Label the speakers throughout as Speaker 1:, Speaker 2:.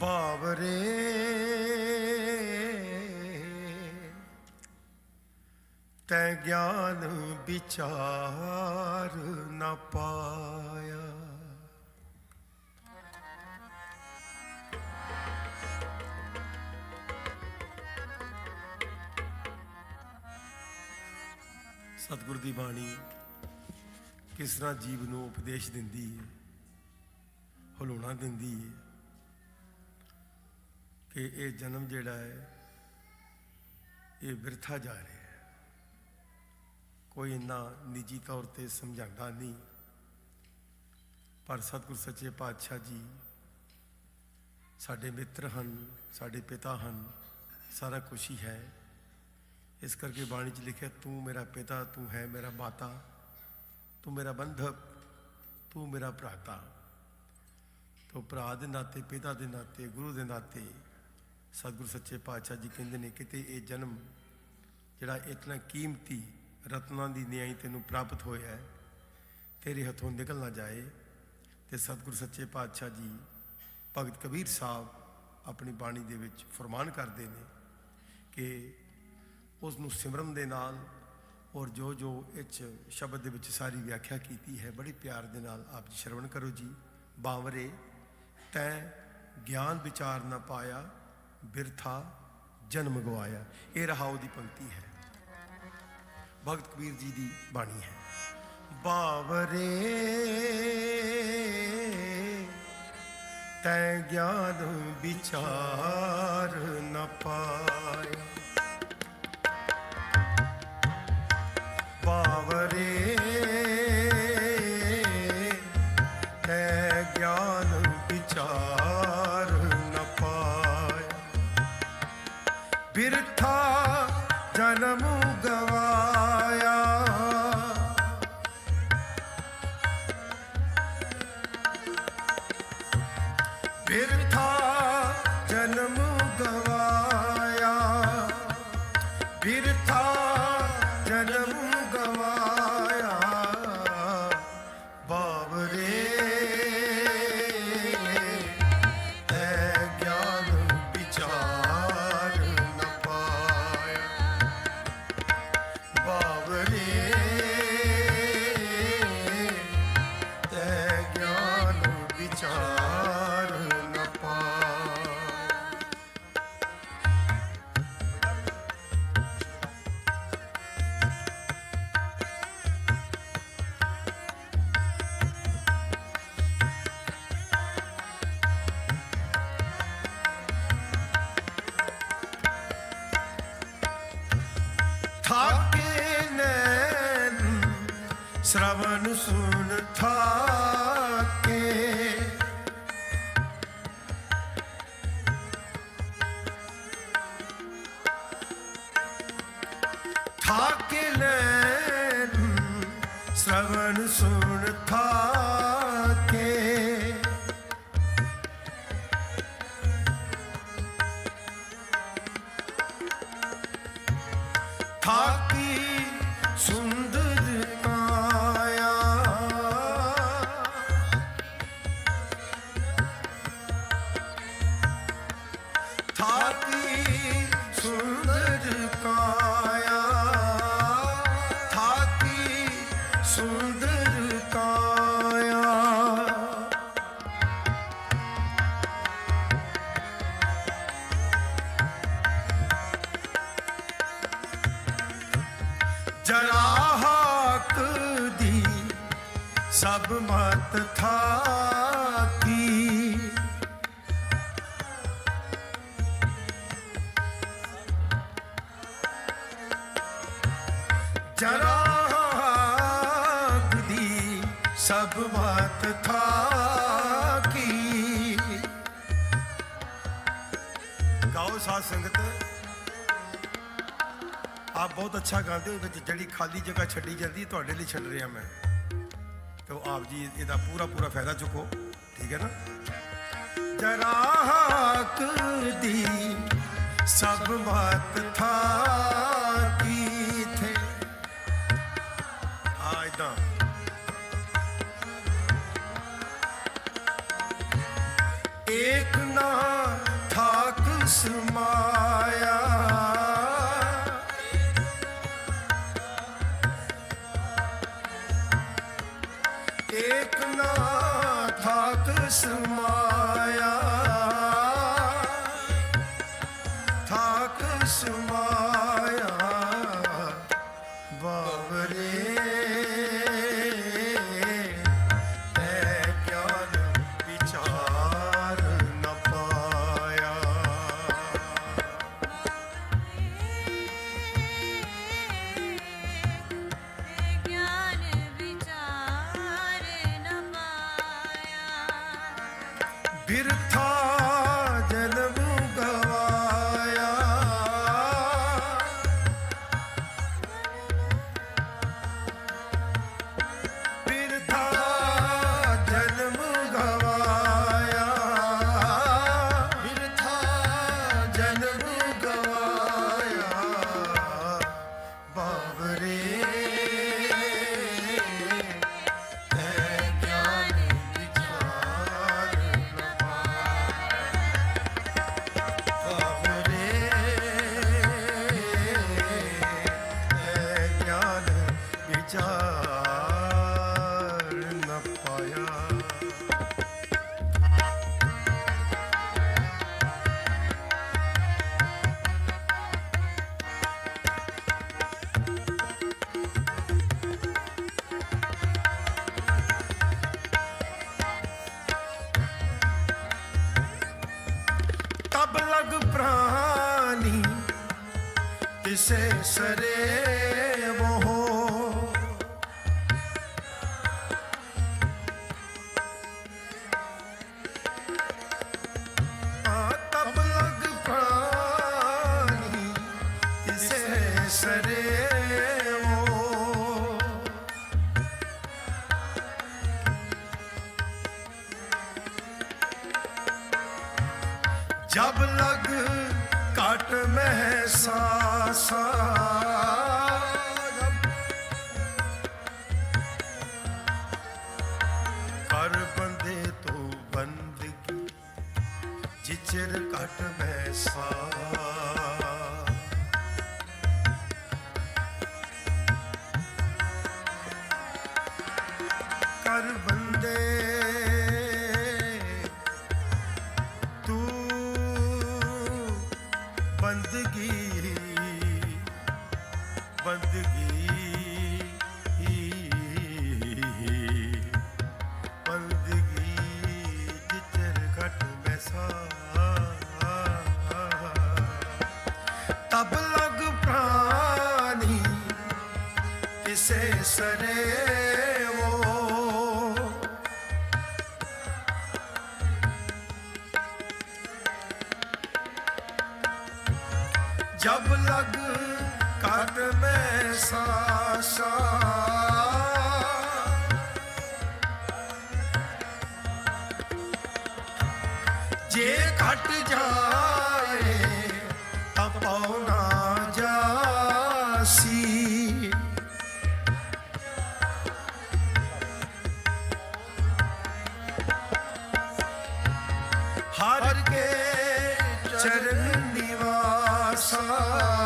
Speaker 1: ਬਾਵਰੇ ਤੈ ਗਿਆਨ ਵਿਚਾਰ ਨਾ ਪਾਇਆ। ਸਤਿਗੁਰ ਦੀ ਬਾਣੀ ਕਿਸ ਤਰ੍ਹਾਂ ਜੀਵ ਨੂੰ ਉਪਦੇਸ਼ ਦਿੰਦੀ ਹੈ ਹਲੂਣਾ ਦਿੰਦੀ ਹੈ ਕਿ ਇਹ ਜਨਮ ਜਿਹੜਾ ਹੈ, ਇਹ ਬਿਰਥਾ ਜਾ ਰਿਹਾ ਹੈ। ਕੋਈ ਇੰਨਾ ਨਿੱਜੀ ਤੌਰ ਤੇ ਸਮਝਾਉਂਦਾ ਨਹੀਂ। ਪਰ ਸਤਿਗੁਰ ਸੱਚੇ ਪਾਤਸ਼ਾਹ ਜੀ ਸਾਡੇ ਮਿੱਤਰ ਹਨ, ਸਾਡੇ ਪਿਤਾ ਹਨ, ਸਾਰਾ ਕੁਝ ਹੀ ਹੈ। ਇਸ ਕਰਕੇ ਬਾਣੀ 'ਚ ਲਿਖਿਆ, ਤੂੰ ਮੇਰਾ ਪਿਤਾ, ਤੂੰ ਹੈ ਮੇਰਾ ਮਾਤਾ, ਤੂੰ ਮੇਰਾ ਬੰਧਪ ਤੂੰ ਮੇਰਾ ਭਰਾਤਾ। ਤੋ ਭਰਾ ਦੇ ਨਾਤੇ, ਪਿਤਾ ਦੇ ਨਾਤੇ, ਗੁਰੂ ਦੇ ਨਾਤੇ ਸਤਿਗੁਰੂ ਸੱਚੇ ਪਾਤਸ਼ਾਹ ਜੀ ਕਹਿੰਦੇ ਨੇ ਕਿਤੇ ਇਹ ਜਨਮ ਜਿਹੜਾ ਇਤਨਾ ਕੀਮਤੀ ਰਤਨਾਂ ਦੀ ਨਿਆਈ ਤੈਨੂੰ ਪ੍ਰਾਪਤ ਹੋਇਆ ਹੈ, ਤੇਰੇ ਹੱਥੋਂ ਨਿਕਲ ਨਾ ਜਾਏ। ਤੇ ਸਤਿਗੁਰ ਸੱਚੇ ਪਾਤਸ਼ਾਹ ਜੀ ਭਗਤ ਕਬੀਰ ਸਾਹਿਬ ਆਪਣੀ ਬਾਣੀ ਦੇ ਵਿੱਚ ਫਰਮਾਨ ਕਰਦੇ ਨੇ ਕਿ ਉਸ ਨੂੰ ਸਿਮਰਨ ਦੇ ਨਾਲ ਔਰ ਜੋ ਜੋ ਇਹ ਸ਼ਬਦ ਦੇ ਵਿੱਚ ਸਾਰੀ ਵਿਆਖਿਆ ਕੀਤੀ ਹੈ, ਬੜੇ ਪਿਆਰ ਦੇ ਨਾਲ ਆਪ ਜੀ ਸ਼ਰਵਣ ਕਰੋ ਜੀ। ਬਾਵਰੇ, ਤੈ ਗਿਆਨ ਵਿਚਾਰ ਨਾ ਪਾਇਆ ਬਿਰਥਾ ਜਨਮ ਗਵਾਇਆ। ਇਹ ਰਹਾਉ ਦੀ ਪੰਕਤੀ ਹੈ। ਭਗਤ ਕਬੀਰ ਜੀ ਦੀ ਬਾਣੀ ਹੈ। ਬਾਵਰੇ ਤੈ ਗਿਆਨ ਵਿਚਾਰ ਨ ਪਾਇਆ। ਬਾਵਰੇ ਸ਼ਰਵਨ ਸੁਨ ਜਰਾ ਦੀ ਸਭ ਮਤ ਥਾਕੀ ਗਾਓ ਸਾਧ ਸੰਗਤ। ਆਪ ਬਹੁਤ ਅੱਛਾ ਗਾਉਂਦੇ ਹੋ ਵਿੱਚ ਜਿਹੜੀ ਖਾਲੀ ਜਗ੍ਹਾ ਛੱਡੀ ਜਾਂਦੀ ਹੈ, ਤੁਹਾਡੇ ਲਈ ਛੱਡ ਰਿਹਾ ਮੈਂ। ਤੇ ਆਪ ਜੀ ਇਹਦਾ ਪੂਰਾ ਪੂਰਾ ਫਾਇਦਾ ਚੁੱਕੋ ਠੀਕ ਹੈ ਨਾ? ਜਰਾ ਦੀ ਸਭ ਬਾਤ ਥਾ ਏਕ ਨਾ ਏਕ ਨਾ ਠਾਕ ਸਮਾਇਆ। ਠਾਕ ਸਮਾਇਆ ਬਾਬਰੇ। ਲਗ ਪ੍ਰਾਣੀ ਤਿਸੇ ਸਰੇ ਜਬ ਲਗ ਕਟ ਮਹਿ ਸਾਸਾ ਕਰ ਬੰਦੇ ਤੋਂ ਬੰਦਗੀ ਜਿਚਰ ਕਟ ਮਹਿ ਸਰੇਵੋ ਜਬ ਲਗ ਕਟ ਜੇ ਘਟ ਜਾ আশা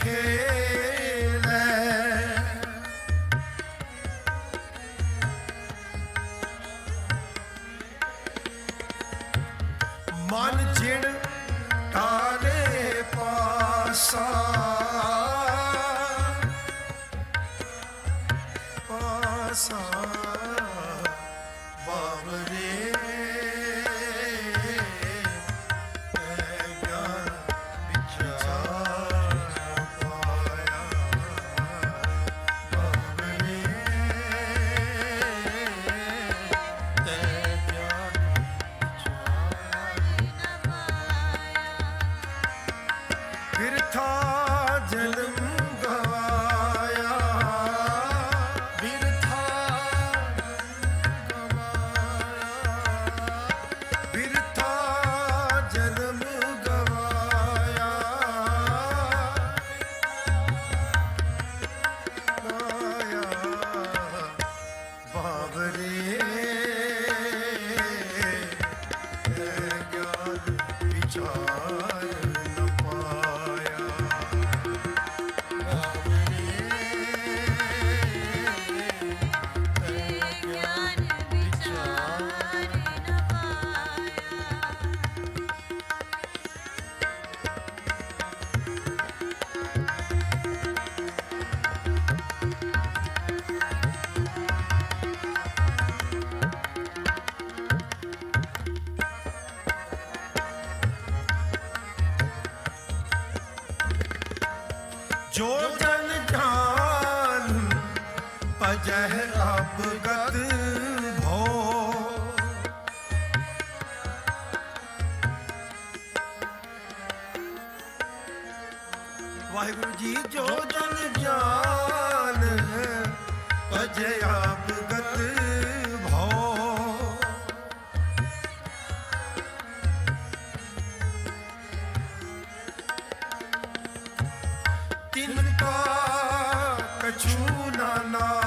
Speaker 1: Okay. जह अवगत हो वाहिगुरु जी जो जन ज्ञान है अजय अवगत भो तिनका कछु नाना